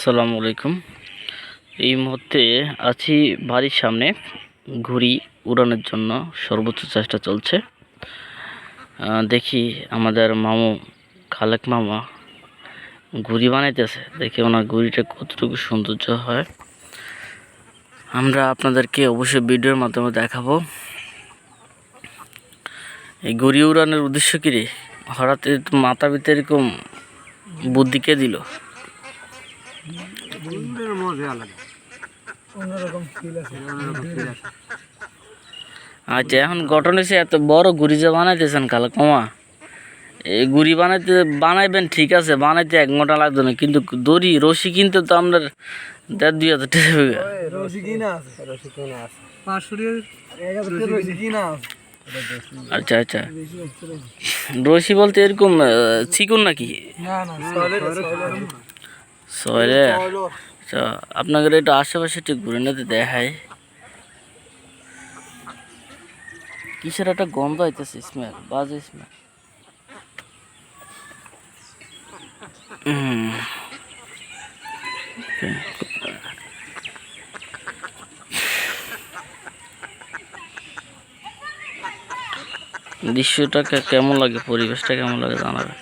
আসসালামু আলাইকুম। এই মুহূর্তে আছি বাড়ির সামনে, ঘুড়ি উড়ানোর জন্য সর্বোচ্চ চেষ্টা চলছে। দেখি আমাদের মামু, খালেক মামা ঘুড়ি বানাইতেছে। দেখি ওনার ঘুড়িটা কতটুকু সৌন্দর্য হয়। আমরা আপনাদেরকে অবশ্যই ভিডিওর মাধ্যমে দেখাবো। এই ঘুড়ি উড়ানোর উদ্দেশ্য কী রে? হঠাৎ এ তো মাথা ভিতরে এরকম বুদ্ধি কে দিল? বন্ধুদের মজা আলাদা। অন্যরকম ফিল আছে। অন্যরকম feel আসে। আচ্ছা এখন ঘটনা হচ্ছে এত বড় গুড়ি যে বানাইতেছেন কালো কমা। এই গুড়ি বানাইতে বানাইবেন ঠিক আছে বানাইতে এক ঘণ্টা লাগবে না কিন্তু দড়ি রশি কিনতে তো আপনার দেড় দুই হাজার টাকা। রসি কিনা আছে। আছে। আচ্ছা আচ্ছা। রশি বলতে এরকম চিকুন নাকি? আচ্ছা আপনাদের এটা আশেপাশে একটু ঘুরে নিতে দেখায় কিসের একটা গন্ধ হইতেছে স্মেল বাজে স্মেল দৃশ্যটাকে কেমন লাগে, পরিবেশটা কেমন লাগে জানাবে